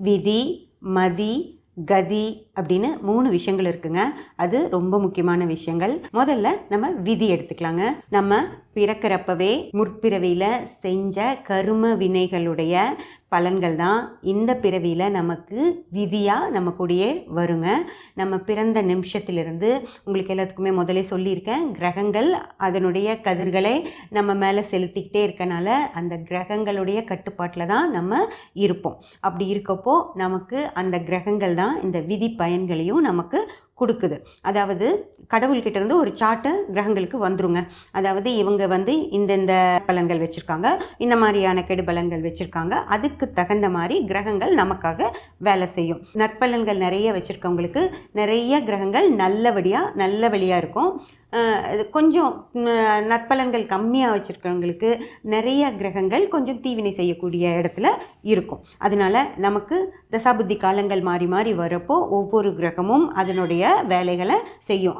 விதி மதி கதி அப்படின்னு மூணு விஷயங்கள் இருக்குங்க. அது ரொம்ப முக்கியமான விஷயங்கள். முதல்ல நம்ம விதி எடுத்துக்கலாங்க. நம்ம பிறக்கிறப்பவே முற்பிறவியில் செஞ்ச கரும வினைகளுடைய பலன்கள் தான் இந்த பிறவியில் நமக்கு விதியாக நம்ம கூடயே வருங்க. நம்ம பிறந்த நிமிஷத்திலிருந்து உங்களுக்கு எல்லாத்துக்குமே முதலே சொல்லியிருக்கேன் கிரகங்கள் அதனுடைய கதிர்களை நம்ம மேலே செலுத்திக்கிட்டே இருக்கனால அந்த கிரகங்களுடைய கட்டுப்பாட்டில் தான் நம்ம இருப்போம். அப்படி இருக்கப்போ நமக்கு அந்த கிரகங்கள் தான் இந்த விதி பயன்களையும் நமக்கு கொடுக்குது. அதாவது கடவுள்கிட்ட இருந்து ஒரு சார்ட்டு கிரகங்களுக்கு வந்துருங்க. அதாவது இவங்க வந்து இந்தந்த பலன்கள் வச்சுருக்காங்க இந்த மாதிரியான கெடு பலன்கள் வச்சுருக்காங்க. அதுக்கு தகுந்த மாதிரி கிரகங்கள் நமக்காக வேலை செய்யும். நற்பலன்கள் நிறைய வச்சுருக்கவங்களுக்கு நிறைய கிரகங்கள் நல்லபடியாக நல்ல வழியாக இருக்கும். கொஞ்சம் நற்பலன்கள் கம்மியாக வச்சுருக்கவங்களுக்கு நிறைய கிரகங்கள் கொஞ்சம் தீவினை செய்யக்கூடிய இடத்துல இருக்கும். அதனால நமக்கு தசாபுத்தி காலங்கள் மாறி மாறி வரப்போ ஒவ்வொரு கிரகமும் அதனுடைய வேலைகளை செய்யும்.